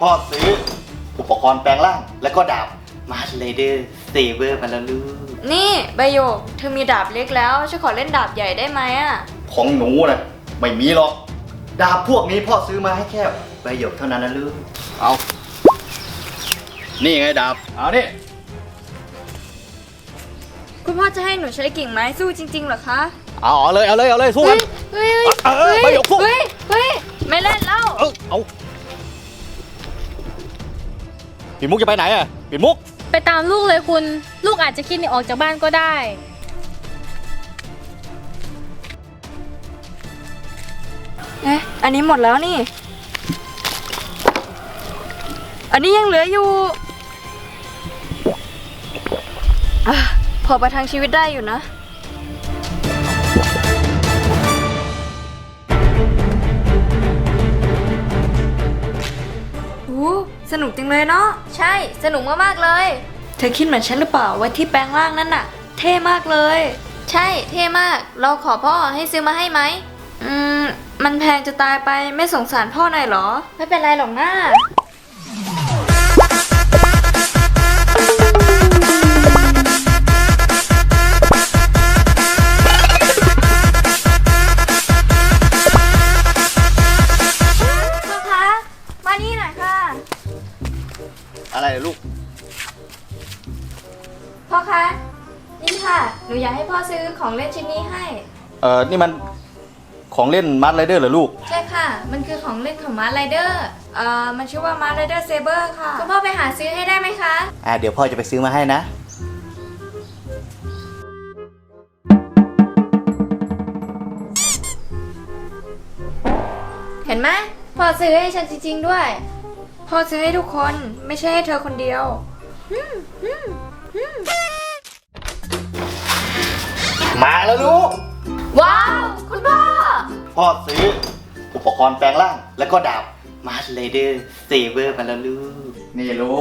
พ่อซื้ออุปกรณ์แปลงร่าง แล้วก็ดาบมาสเลเดอร์เซเวอร์มาแล้วลูก นี่ใบโยกเธอมีดาบเล็กแล้วฉันขอเล่นดาบใหญ่ได้ไหมอะ ของหนูนะไม่มีหรอก ดาบพวกนี้พ่อซื้อมาให้แค่ใบหยกเท่านั้นนะลูก เอา นี่ไงดาบ เอานี่ คุณพ่อจะให้หนูใช้กิ่งไม้สู้จริงๆเหรอคะเอาเอาเลย เอาเลย เอาเลยสู้เฮ้กัยน เฮ้ยเฮ้ยเออเออใบหยกสู้ เฮ้ยเฮ้ยไม่เล่นแล้ว เออเอา ปิดมุกจะไปไหนอะปิดมุก ไปตามลูกเลยคุณ ลูกอาจจะคิดหนีออกจากบ้านก็ได้ เอ๊ะ อันนี้หมดแล้วนี่ อันนี้ยังเหลืออยู่อะพอประทังชีวิตได้อยู่นะ สนุกจังเลยเนาะ ใช่ สนุกมากๆเลย เธอคิดเหมือนฉันหรือเปล่าว่าที่แปลงร่างนั่นน่ะ เท่มากเลย ใช่ เท่มาก เราขอพ่อให้ซื้อมาให้ไหม อืม มันแพงจะตายไป ไม่สงสารพ่อหน่อยเหรอ ไม่เป็นไรหรอกนะ อะไรเหรอลูก พ่อคะ นี่ค่ะ หนูอยากให้พ่อซื้อของเล่นชิ้นนี้ให้ เออนี่มันของเล่นมัดไรเดอร์เหรอลูก ใช่ค่ะ มันคือของเล่นของมาร์ไรเดอร์ เอ่อ มันชื่อว่ามาร์ไรเดอร์เซเบอร์ค่ะ คุณพ่อไปหาซื้อให้ได้ไหมคะ อ่าเดี๋ยวพ่อจะไปซื้อมาให้นะ เห็นไหมพ่อซื้อให้ฉันจริงๆด้วย พ่อซื้อให้ทุกคนไม่ใช่ให้เธอคนเดียวมาแล้วลูก ว้าว คุณพ่อ พ่อซื้ออุปกรณ์แปลงร่าง แล้วก็ดาบมาสเลเดอร์เซเวอร์มาแล้วลูก นี่ลู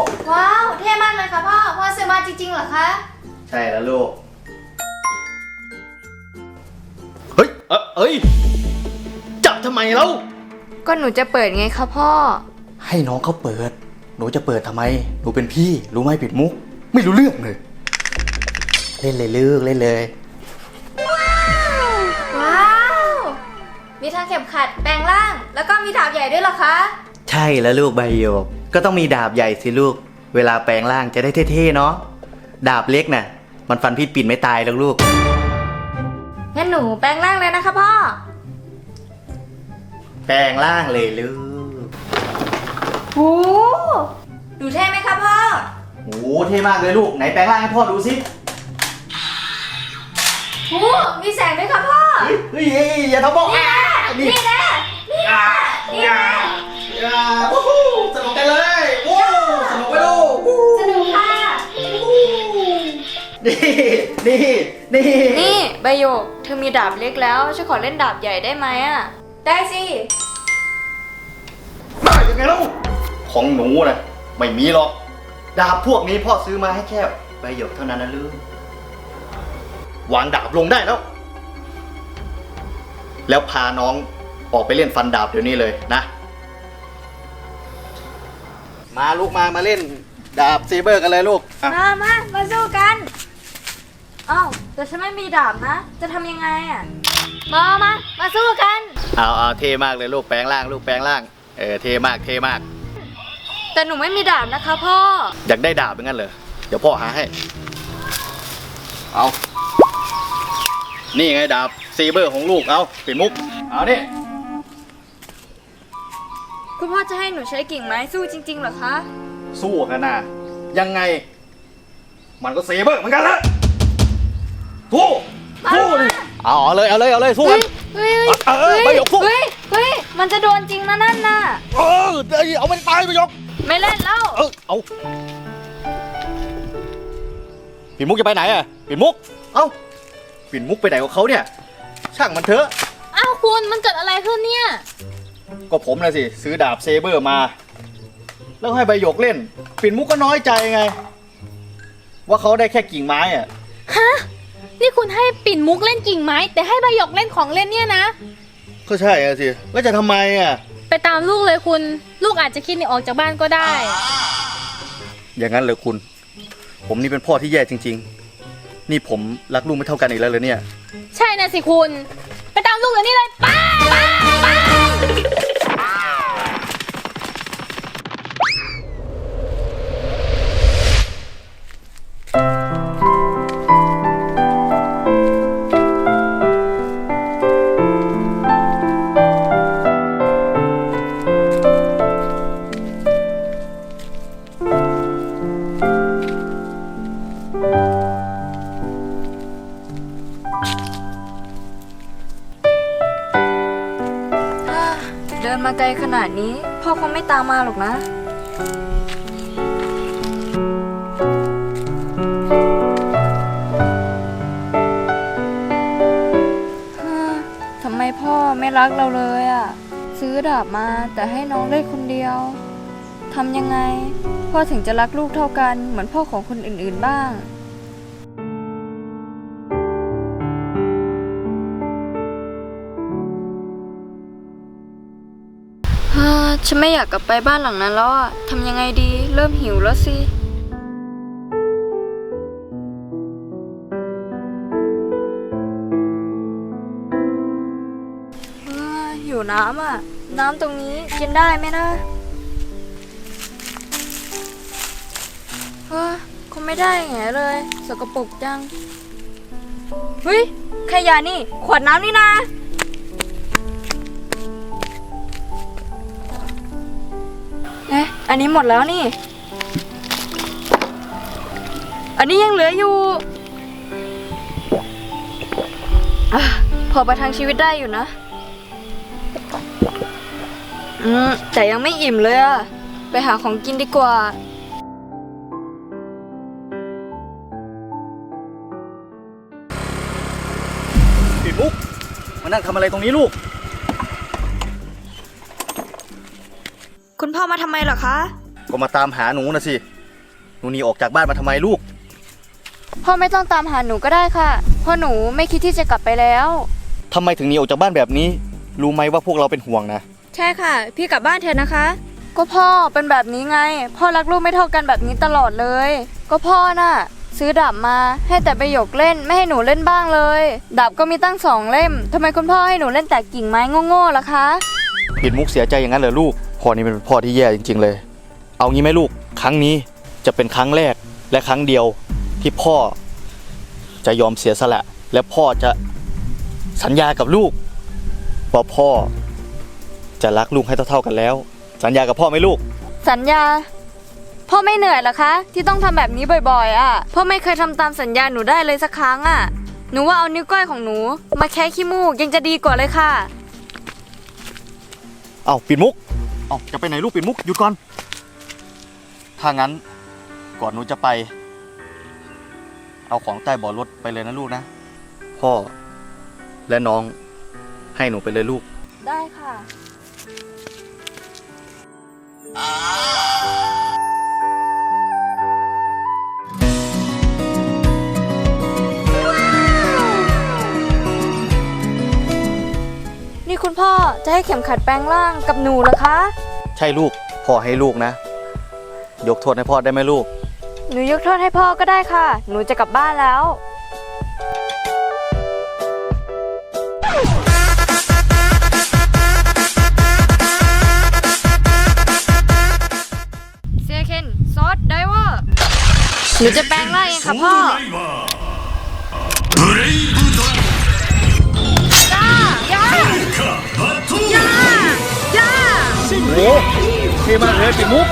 ก ว้าว เท่มากเลยค่ะพ่อ พ่อซื้อมาจริงๆเหรอคะ ใช่แล้วลูก เฮ้ย เอ้ยเอ้ยจับทำไมเล่าก็หนูจะเปิดไงคะพ่อ ให้น้องเขาเปิด หนูจะเปิดทำไม หนูเป็นพี่รู้ไหมปิดมุก ไม่รู้เรื่องเลย เล่นเลยลูกเล่นเลย ว้าว มีทั้งเข็มขัดแปลงร่าง แล้วก็มีดาบใหญ่ด้วยเหรอคะ ใช่แล้วลูกใบโยก ก็ต้องมีดาบใหญ่สิลูก เวลาแปลงร่างจะได้เท่ๆเนาะดาบเล็กน่ะ มันฟันพี่ปิ่นไม่ตายหรอกลูก งั้นหนูแปลงร่างเลยนะคะพ่อ แปลงร่างเลยลูก โอ้ดูเท่ไหมคะพ่อ โอ้เท่มากเลยลูก ไหนแปลงร่างให้พ่อดูสิโอ้มีแสงด้วยค่ะพ่อ เฮ้ยเฮ้ยเฮ้ยอย่าทำบอกอะนี่นี่แน่นี่อะนี่อะแน่อะวู้ฮู้สนุกกันเลยวู้สนุกไปลูกวู้สนุกค่ะ นี่นี่นี่นี่ใบโยก เธอมีดาบเล็กแล้วฉันขอเล่นดาบใหญ่ได้ไหมอะ ได้สิได้ยังไงเล่า ของหนูนะไม่มีหรอก ดาบพวกนี้พ่อซื้อมาให้แค่ใบหยกเท่านั้นนะลูกวางดาบลงได้แล้ว แล้วพาน้องออกไปเล่นฟันดาบเดี๋ยวนี้เลยนะ มาลูกมามาเล่นดาบซีเบอร์กันเลยลูกอะมามามาสู้กันเอ้าแต่ฉันไม่มีดาบนะ จะทำยังไงอะ มามามาสู้กัน เอาเอาเท่มากเลยลูกแปลงร่าง ลูกแปลงร่าง เออเท่มากเท่มาก แต่หนูไม่มีดาบนะคะพ่อ อยากได้ดาบเป็นงั้นเหรอ เดี๋ยวพ่อหาให้ เอา นี่ไงดาบซีเบอร์ของลูก เอาปิดมุก เอานี่ คุณพ่อจะให้หนูใช้กิ่งไม้สู้จริงๆเหรอคะ สู้กันนะยังไง มันก็ซีเบอร์เหมือนกันละสู้สู้ดิเอาเอาเลย เอาเลย เอาเลยสู้เฮ้กันยเฮ้ยเออใบหยกสู้เฮ้ยเฮ้ย มันจะโดนจริงนะนั่นน่ะ เออเดี๋ยวเอามันตายไปยก ไม่เล่นแล้วเออเอาปิดมุกจะไปไหนอะปิดมุก เอ้าปิดมุกไปไหนกับเขาเนี่ย ช่างมันเถอะ อ้าวคุณมันเกิดอะไรขึ้นเนี่ย ก็ผมนะสิ ซื้อดาบเซเบอร์มา แล้วให้ใบหยกเล่น ปิ่นมุกก็น้อยใจไง ว่าเขาได้แค่กิ่งไม้อะฮะ นี่คุณให้ปิ่นมุกเล่นกิ่งไม้ แต่ให้ใบหยกเล่นของเล่นเนี่ยนะ ก็ใช่อะสิ แล้วจะทำไมอะไปตามลูกเลยคุณลูก อาจจะคิดหนีออกจากบ้านก็ได้ อย่างนั้นเลยคุณ ผมนี่เป็นพ่อที่แย่จริง ๆ นี่ผมรักลูกไม่เท่ากันอีกแล้วเลยเนี่ย ใช่นะสิคุณ ไปตามลูกเดี๋ยวนี้เลยไปไปไป ดินมาไกลขนาดนี้ พ่อคงไม่ตามมาหรอกนะ ทำไมพ่อไม่รักเราเลยอะ่ะ ซื้อดาบมาแต่ให้น้องเล่นคนเดียว ทำยังไง พ่อถึงจะรักลูกเท่ากันเหมือนพ่อของคนอื่นๆบ้าง ฉันไม่อยากกลับไปบ้านหลังนั้นแล้วอะทำยังไงดี เริ่มหิวแล้วสิฮ่าหิวน้ำอะ น้ำตรงนี้กินได้ไหมนะฮ่าคงไม่ได้แงเลย สกปรกจัง เฮ้ย ขยะนี่ ขวดน้ำนี่นะ อันนี้หมดแล้วนี่ อันนี้ยังเหลืออยู่อะพอประทังชีวิตได้อยู่นะ อืม แต่ยังไม่อิ่มเลยอะไปหาของกินดีกว่า ปิดมุกมานั่งทำอะไรตรงนี้ลูก คุณพ่อมาทำไมเหรอคะ ก็มาตามหาหนูนะสิ หนูหนีออกจากบ้านมาทำไมลูก พ่อไม่ต้องตามหาหนูก็ได้ค่ะเพราะหนูไม่คิดที่จะกลับไปแล้ว ทำไมถึงหนีออกจากบ้านแบบนี้ รู้ไหมว่าพวกเราเป็นห่วงนะ ใช่ค่ะ พี่กลับบ้านเถอะนะคะ ก็พ่อเป็นแบบนี้ไง พ่อรักลูกไม่เท่ากันแบบนี้ตลอดเลย ก็พ่อน่ะ ซื้อดาบมาให้แต่ประโยคเล่นไม่ให้หนูเล่นบ้างเลยดาบก็มีตั้งสองเล่มทำไมคุณพ่อให้หนูเล่นแต่กิ่งไม้โง่ๆล่ะคะ ปิดมุกเสียใจอย่างนั้นเหรอลูก พ่อนี่เป็นพ่อที่แย่จริง ๆ เลย เอางี้ไหมลูกครั้งนี้จะเป็นครั้งแรกและครั้งเดียวที่พ่อจะยอมเสียสละ และพ่อจะสัญญากับลูกว่าพ่อจะรักลูกให้เท่าๆกันแล้ว สัญญากับพ่อไหมลูก สัญญา พ่อไม่เหนื่อยเหรอคะ ที่ต้องทำแบบนี้บ่อยๆ อะ พ่อไม่เคยทำตามสัญญาหนูได้เลยสักครั้งอะ หนูว่าเอานิ้วก้อยของหนู มาแค่ขี้มูกยังจะดีกว่าเลยค่ะ เอาปิดมุก เอาจะไปไหนลูกปิดมุกหยุดก่อน ถ้างั้นก่อนหนูจะไป เอาของใต้เบาะรถไปเลยนะลูกนะ พ่อและน้องให้หนูไปเลยลูก ได้ค่ะ คุณพ่อจะให้เข็มขัดแปลงร่างกับหนูเหรอคะ ใช่ลูก พ่อให้ลูกนะ ยกโทษให้พ่อได้ไหมลูก หนูยกโทษให้พ่อก็ได้ค่ะ หนูจะกลับบ้านแล้ว เซียเคนซอสไดเวอร์ หนูจะแปลงร่างเองค่ะพ่อ ブレイブ โหเท่มากเลยปิดมุก